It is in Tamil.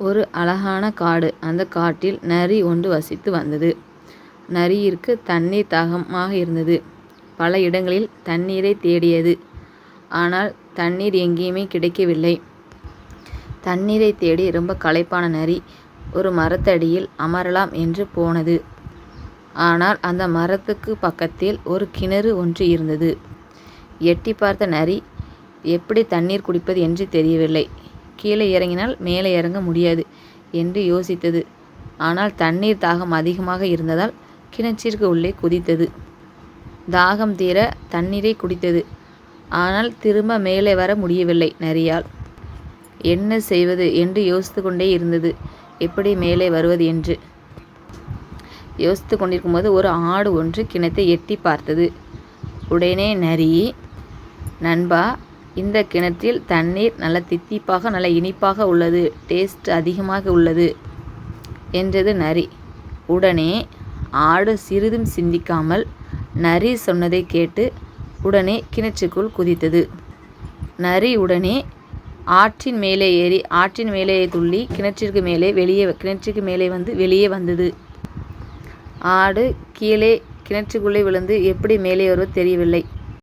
ஒரு அழகான காடு. அந்த காட்டில் நரி ஒன்று வசித்து வந்தது. நரியிற்கு தண்ணீர் தாகமாக இருந்தது. பல இடங்களில் தண்ணீரை தேடியது. ஆனால் தண்ணீர் எங்கேயுமே கிடைக்கவில்லை. தண்ணீரை தேடி ரொம்ப களைப்பான நரி ஒரு மரத்தடியில் அமரலாம் என்று போனது. ஆனால் அந்த மரத்துக்கு பக்கத்தில் ஒரு கிணறு ஒன்று இருந்தது. எட்டி பார்த்த நரி எப்படி தண்ணீர் குடிப்பது என்று தெரியவில்லை. கீழே இறங்கினால் மேலே இறங்க முடியாது என்று யோசித்தது. ஆனால் தண்ணீர் தாகம் அதிகமாக இருந்ததால் கிணற்றிற்கு உள்ளே குதித்தது. தாகம் தீர தண்ணீரை குடித்தது. ஆனால் திரும்ப மேலே வர முடியவில்லை நரியால். என்ன செய்வது என்று யோசித்து கொண்டே இருந்தது. எப்படி மேலே வருவது என்று. யோசித்துக் கொண்டிருக்கும்போது ஒரு ஆடு ஒன்று கிணத்தை எட்டி பார்த்தது. உடனே நரி நண்பா இந்த கிணற்றில் தண்ணீர் நல்ல தித்திப்பாக நல்ல இனிப்பாக உள்ளது. டேஸ்ட் அதிகமாக உள்ளது என்றது நரி. உடனே ஆடு சிறிதும் சிந்திக்காமல் நரி சொன்னதைக் கேட்டு உடனே கிணற்றுக்குள் குதித்தது. நரி உடனே ஆற்றின் மேலே ஏறி ஆற்றின் மேலே துள்ளி கிணற்றிற்கு மேலே வெளியே கிணற்றுக்கு மேலே வந்து வெளியே வந்தது. ஆடு கீழே கிணற்றுக்குள்ளே விழுந்து எப்படி மேலே வருவது தெரியவில்லை.